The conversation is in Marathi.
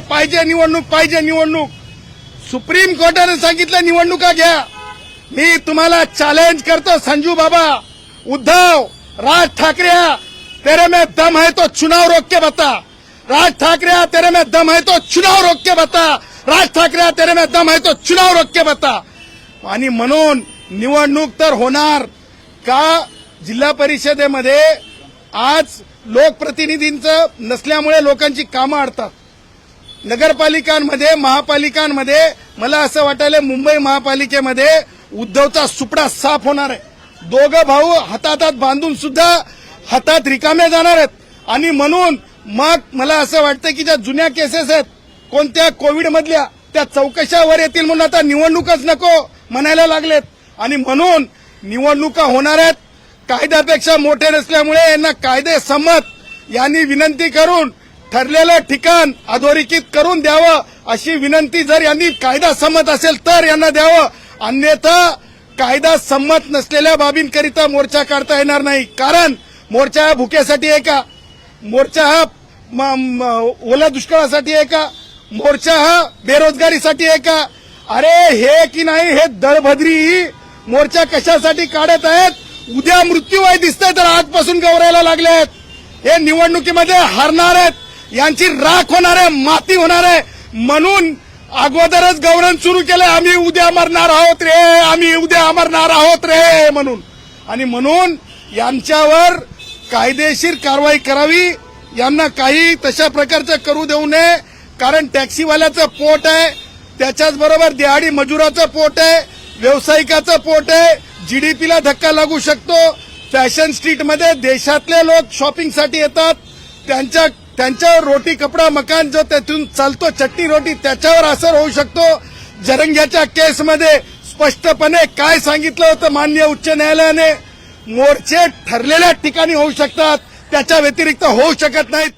पाहिजे पाहिजे निवडणूक पाहिजे निवडणूक. सुप्रीम कोर्टाने सांगितलं निवडणुका घ्या. मी तुम्हाला चॅलेंज करतो संजू बाबा. उद्धव राज ठाकरे तेरे में दम है तो चुनाव रोक के बता. राज ठाकरे तेरे में दम है तो चुनाव रोक के बता. राज ठाकरे तेरे में दम है तो चुनाव रोक के बता. आणि म्हणून निवडणूक तर होणार का जिल्हा परिषदेमध्ये आज लोकप्रतिनिधींचं नसल्यामुळे लोकांची कामं अडतात. नगरपालिकांमध्ये महापालिकांमध्ये मला असं वाटायला मुंबई महापालिकेमध्ये उद्धवचा सुपडा साफ होणार आहे. दोघं भाऊ हातात बांधून सुद्धा हातात रिकामे जाणार आहेत. आणि म्हणून मग मला असं वाटतं की ज्या जुन्या केसेस आहेत कोणत्या कोविडमधल्या त्या चौकशावर येतील म्हणून आता निवडणूकच नको म्हणायला लागलेत. आणि म्हणून निवडणुका होणार आहेत. कायद्यापेक्षा मोठे नसल्यामुळे यांना कायदे संमत यांनी विनंती करून ठरलेलं ठिकाण अधोरेखित करून द्यावं अशी विनंती जर यांनी कायदा संमत असेल तर यांना द्यावं. अन्यथा कायदा संमत नसलेल्या बाबींकरिता मोर्चा काढता येणार नाही. कारण मोर्चा हा भुक्यासाठी आहे का? मोर्चा हा म- ओल्या दुष्काळासाठी आहे का? मोर्चा हा बेरोजगारीसाठी आहे का? अरे हे की नाही हे दळभद्री मोर्चा कशासाठी काढत आहेत? उद्या मृत्यू वय दिसतंय तर आजपासून गौरायला लागले आहेत हे निवडणुकीमध्ये हरणार आहेत. यांची राख होणार आहे माती होणार आहे. म्हणून अगोदरच गौरव सुरू केलं आम्ही उद्या मरणार आहोत रे आम्ही उद्या मरणार आहोत रे म्हणून. आणि म्हणून यांच्यावर कायदेशीर कारवाई करावी यांना काही तशा प्रकारचं करू देऊ नये कारण टॅक्सीवाल्याचं पोट आहे त्याच्याच बरोबर दिहाडी मजुराचं पोट आहे व्यावसायिकाचं पोट आहे जीडीपीला धक्का लागू शकतो. फॅशन स्ट्रीटमध्ये देशातले लोक शॉपिंगसाठी येतात त्यांच्या त्यांच्यावर रोटी कपडा मकान जो त्यातून चालतो चट्टी रोटी त्याच्यावर असर होऊ शकतो. जरंग्याच्या केसमध्ये स्पष्टपणे काय सांगितलं होतं मान्य उच्च न्यायालयाने? मोर्चे ठरलेल्या ठिकाणी होऊ शकतात त्याच्या व्यतिरिक्त होऊ शकत नाहीत.